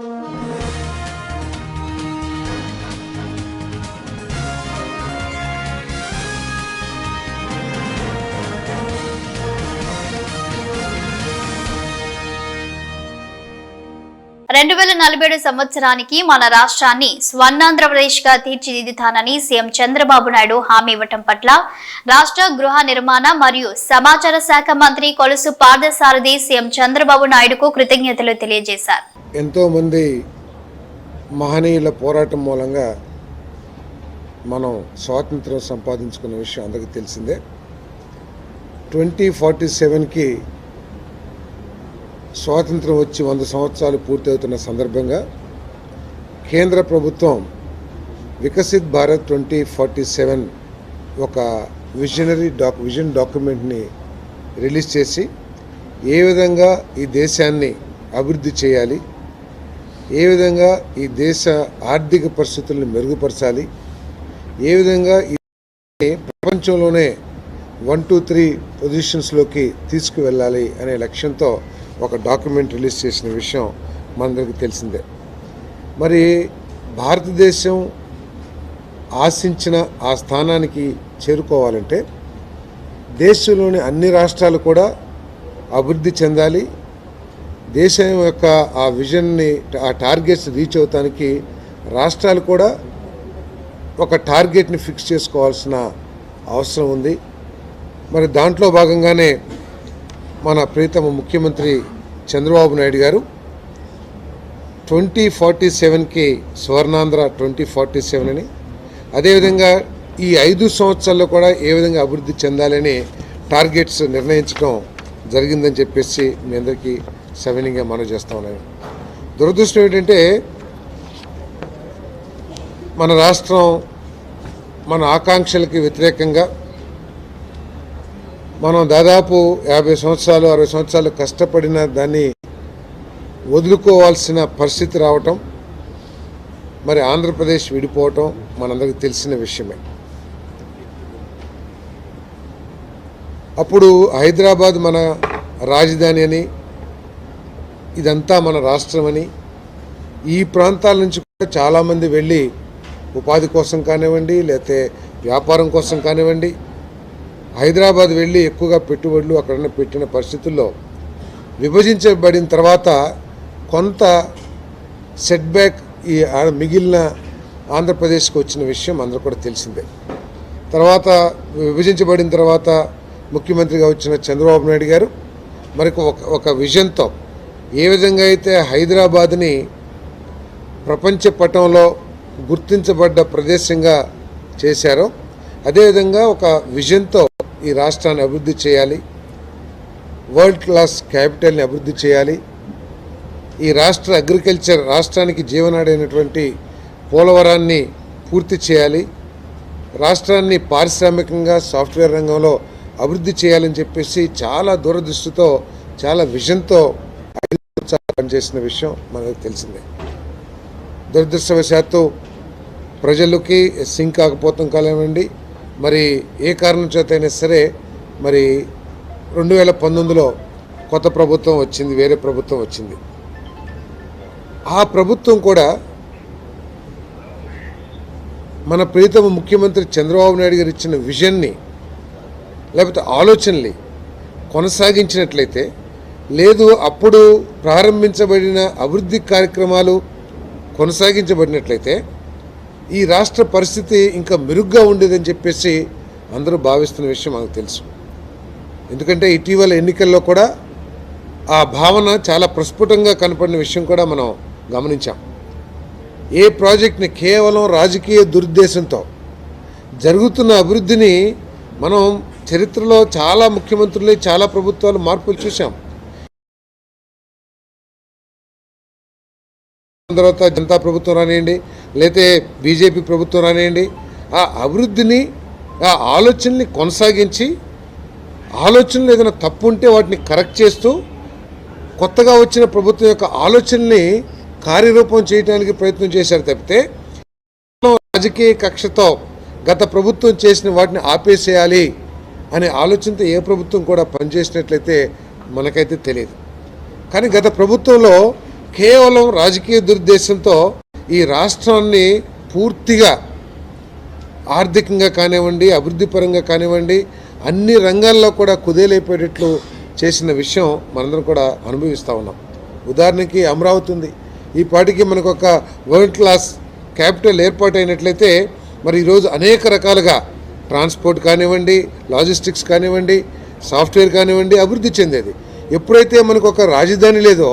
రెండు వేల నలభై ఏడు సంవత్సరానికి మన రాష్ట్రాన్ని స్వర్ణాంధ్రప్రదేశ్గా తీర్చిదిద్దుతానని సీఎం చంద్రబాబు నాయుడు హామీ ఇవ్వటం పట్ల రాష్ట్ర గృహ నిర్మాణ మరియు సమాచార శాఖ మంత్రి కొలుసు పార్థసారథి సీఎం చంద్రబాబు నాయుడుకు కృతజ్ఞతలు తెలియజేశారు. ఎంతోమంది మహనీయుల పోరాటం మూలంగా మనం స్వాతంత్రం సంపాదించుకున్న విషయం అందరికీ తెలిసిందే. ట్వంటీ ఫార్టీ సెవెన్కి స్వాతంత్రం వచ్చి వంద సంవత్సరాలు పూర్తవుతున్న సందర్భంగా కేంద్ర ప్రభుత్వం Viksit Bharat twenty forty seven ఒక విజనరీ డాక్ విజన్ డాక్యుమెంట్ని రిలీజ్ చేసి ఏ విధంగా ఈ దేశాన్ని అభివృద్ధి చేయాలి ఏ విధంగా ఈ దేశ ఆర్థిక పరిస్థితులను మెరుగుపరచాలి? ఏ విధంగా ఈ ప్రపంచంలోనే వన్ టూ త్రీ పొజిషన్స్లోకి తీసుకువెళ్ళాలి అనే లక్ష్యంతో ఒక డాక్యుమెంట్ రిలీజ్ చేసిన విషయం మనందరికీ తెలిసిందే. మరి భారతదేశం ఆశించిన ఆ స్థానానికి చేరుకోవాలంటే దేశంలోని అన్ని రాష్ట్రాలు కూడా అభివృద్ధి చెందాలి దేశం యొక్క ఆ విజన్ని ఆ టార్గెట్స్ రీచ్ అవటానికి రాష్ట్రాలు కూడా ఒక టార్గెట్ని ఫిక్స్ చేసుకోవాల్సిన అవసరం ఉంది. మరి దాంట్లో భాగంగానే మన ప్రీతమ ముఖ్యమంత్రి చంద్రబాబు నాయుడు గారు ట్వంటీ ఫార్టీ సెవెన్కి స్వర్ణాంధ్ర ట్వంటీ ఫార్టీ సెవెన్ అని అదేవిధంగా ఈ ఐదు సంవత్సరాల్లో కూడా ఏ విధంగా అభివృద్ధి చెందాలని టార్గెట్స్ నిర్ణయించడం జరిగిందని చెప్పేసి మీ అందరికీ సవినీయంగా మనం చేస్తా ఉన్నాయి దురదృష్టం ఏంటంటే మన రాష్ట్రం మన ఆకాంక్షలకి వ్యతిరేకంగా మనం దాదాపు యాభై సంవత్సరాలు అరవై సంవత్సరాలు కష్టపడిన దాన్ని వదులుకోవాల్సిన పరిస్థితి రావటం మరి ఆంధ్రప్రదేశ్ విడిపోవటం మనందరికీ తెలిసిన విషయమే. అప్పుడు హైదరాబాద్ మన రాజధాని అని ఇదంతా మన రాష్ట్రమని. ఈ ప్రాంతాల నుంచి కూడా చాలామంది వెళ్ళి ఉపాధి కోసం కానివ్వండి లేతే వ్యాపారం కోసం కానివ్వండి హైదరాబాద్ వెళ్ళి ఎక్కువగా పెట్టుబడులు అక్కడ పెట్టిన పరిస్థితుల్లో విభజించబడిన తర్వాత కొంత సెట్ బ్యాక్ ఈ మిగిలిన ఆంధ్రప్రదేశ్కి వచ్చిన విషయం అందరూ కూడా తెలిసిందే. తర్వాత విభజించబడిన తర్వాత ముఖ్యమంత్రిగా వచ్చిన చంద్రబాబు నాయుడు గారు మరి ఒక ఒక విజన్తో ఏ విధంగా అయితే హైదరాబాద్ని ప్రపంచ పటంలో గుర్తించబడ్డ ప్రదేశంగా చేశారో అదేవిధంగా ఒక విజన్తో ఈ రాష్ట్రాన్ని అభివృద్ధి చేయాలి వరల్డ్ క్లాస్ క్యాపిటల్ని అభివృద్ధి చేయాలి. ఈ రాష్ట్ర అగ్రికల్చర్ రాష్ట్రానికి జీవనాడైనటువంటి పోలవరాన్ని పూర్తి చేయాలి రాష్ట్రాన్ని పారిశ్రామికంగా సాఫ్ట్వేర్ రంగంలో అభివృద్ధి చేయాలని చెప్పేసి చాలా దూరదృష్టితో చాలా విజన్తో పనిచేసిన విషయం మనకు తెలిసిందే. దురదృష్టవశాత్తు ప్రజలకి సింక్ కాకపోతాం కానివ్వండి మరి ఏ కారణం చేతైనా సరే మరి రెండు వేల పంతొమ్మిదిలో కొత్త ప్రభుత్వం వచ్చింది వేరే ప్రభుత్వం వచ్చింది. ఆ ప్రభుత్వం కూడా మన ప్రీతమ ముఖ్యమంత్రి చంద్రబాబు నాయుడు గారు ఇచ్చిన విజన్ని లేకపోతే ఆలోచనని కొనసాగించినట్లయితే లేదు అప్పుడు ప్రారంభించబడిన అభివృద్ధి కార్యక్రమాలు కొనసాగించబడినట్లయితే ఈ రాష్ట్ర పరిస్థితి ఇంకా మెరుగ్గా ఉండేదని చెప్పేసి అందరూ భావిస్తున్న విషయం మనకు తెలుసు. ఎందుకంటే ఇటీవల ఎన్నికల్లో కూడా ఆ భావన చాలా ప్రస్ఫుటంగా కనపడిన విషయం కూడా మనం గమనించాం. ఏ ప్రాజెక్ట్ని కేవలం రాజకీయ దురుద్దేశంతో జరుగుతున్న అభివృద్ధిని మనం చరిత్రలో చాలా ముఖ్యమంత్రులే చాలా ప్రభుత్వాలు మార్పులు చూసాం తర్వాత జనతా ప్రభుత్వం రానివ్వండి లేతే బీజేపీ ప్రభుత్వం రానివ్వండి ఆ అభివృద్ధిని ఆ ఆలోచనని కొనసాగించి ఆలోచనలు ఏదైనా తప్పు ఉంటే వాటిని కరెక్ట్ చేస్తూ కొత్తగా వచ్చిన ప్రభుత్వం యొక్క ఆలోచనని కార్యరూపం చేయడానికి ప్రయత్నం చేశారు తప్పితే రాజకీయ కక్షతో గత ప్రభుత్వం చేసిన వాటిని ఆపేసేయాలి అనే ఆలోచనతో ఏ ప్రభుత్వం కూడా పనిచేసినట్లయితే మనకైతే తెలియదు. కానీ గత ప్రభుత్వంలో కేవలం రాజకీయ దురుద్దేశంతో ఈ రాష్ట్రాన్ని పూర్తిగా ఆర్థికంగా కానివ్వండి అభివృద్ధి పరంగా కానివ్వండి అన్ని రంగాల్లో కూడా కుదేలైపోయేటట్లు చేసిన విషయం మనందరం కూడా అనుభవిస్తూ ఉన్నాం. ఉదాహరణకి అమరావతి ఉంది. ఈ పాటికి మనకు ఒక వరల్డ్ క్లాస్ క్యాపిటల్ ఏర్పాటు అయినట్లయితే మరి ఈరోజు అనేక రకాలుగా ట్రాన్స్పోర్ట్ కానివ్వండి లాజిస్టిక్స్ కానివ్వండి సాఫ్ట్వేర్ కానివ్వండి అభివృద్ధి చెందేది. ఎప్పుడైతే మనకు ఒక రాజధాని లేదో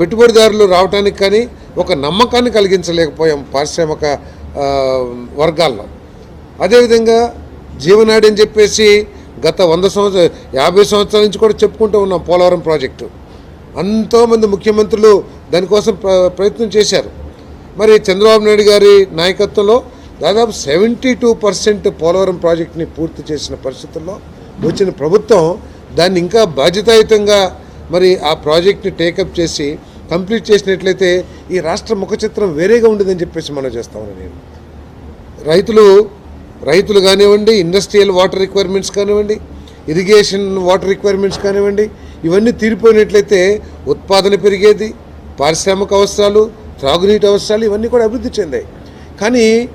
పెట్టుబడిదారులు రావడానికి కానీ ఒక నమ్మకాన్ని కలిగించలేకపోయాం పారిశ్రామిక వర్గాల్లో. అదేవిధంగా జీవనాడి అని చెప్పేసి గత వంద సంవత్సరాలు యాభై సంవత్సరాల నుంచి కూడా చెప్పుకుంటూ ఉన్నాం పోలవరం ప్రాజెక్టు. ఎంతోమంది ముఖ్యమంత్రులు దానికోసం ప్ర- ప్రయత్నం చేశారు. మరి చంద్రబాబు నాయుడు గారి నాయకత్వంలో దాదాపు సెవెంటీ టూ పర్సెంట్ పోలవరం ప్రాజెక్ట్ని పూర్తి చేసిన పరిస్థితుల్లో వచ్చిన ప్రభుత్వం దాన్ని ఇంకా బాధ్యతాయుతంగా మరి ఆ ప్రాజెక్ట్ని టేకప్ చేసి కంప్లీట్ చేసినట్లయితే ఈ రాష్ట్ర ముఖ చిత్రం వేరేగా ఉండదని చెప్పేసి మనం చేస్తామని నేను. రైతులు రైతులు కానివ్వండి ఇండస్ట్రియల్ వాటర్ రిక్వైర్మెంట్స్ కానివ్వండి ఇరిగేషన్ వాటర్ రిక్వైర్మెంట్స్ కానివ్వండి ఇవన్నీ తీరిపోయినట్లయితే ఉత్పాదన పెరిగేది పారిశ్రామిక అవసరాలు త్రాగునీటి అవసరాలు ఇవన్నీ కూడా అభివృద్ధి చెందాయి. కానీ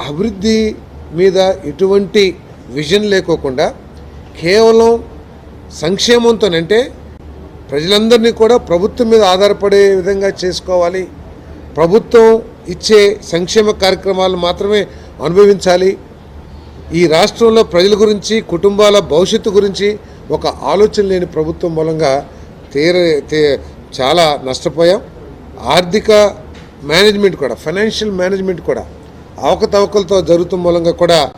అభివృద్ధి మీద ఎటువంటి విజన్ లేకోకుండా కేవలం సంక్షేమంతోనంటే ప్రజలందరినీ కూడా ప్రభుత్వం మీద ఆధారపడే విధంగా చేసుకోవాలి. ప్రభుత్వం ఇచ్చే సంక్షేమ కార్యక్రమాలు మాత్రమే అనుభవించాలి. ఈ రాష్ట్రంలో ప్రజల గురించి కుటుంబాల భవిష్యత్తు గురించి ఒక ఆలోచన లేని ప్రభుత్వం మూలంగా తీర చాలా నష్టపోయాం. ఆర్థిక మేనేజ్మెంట్ కూడా ఫైనాన్షియల్ మేనేజ్మెంట్ కూడా అవకతవకలతో జరుగుతున్న మూలంగా కూడా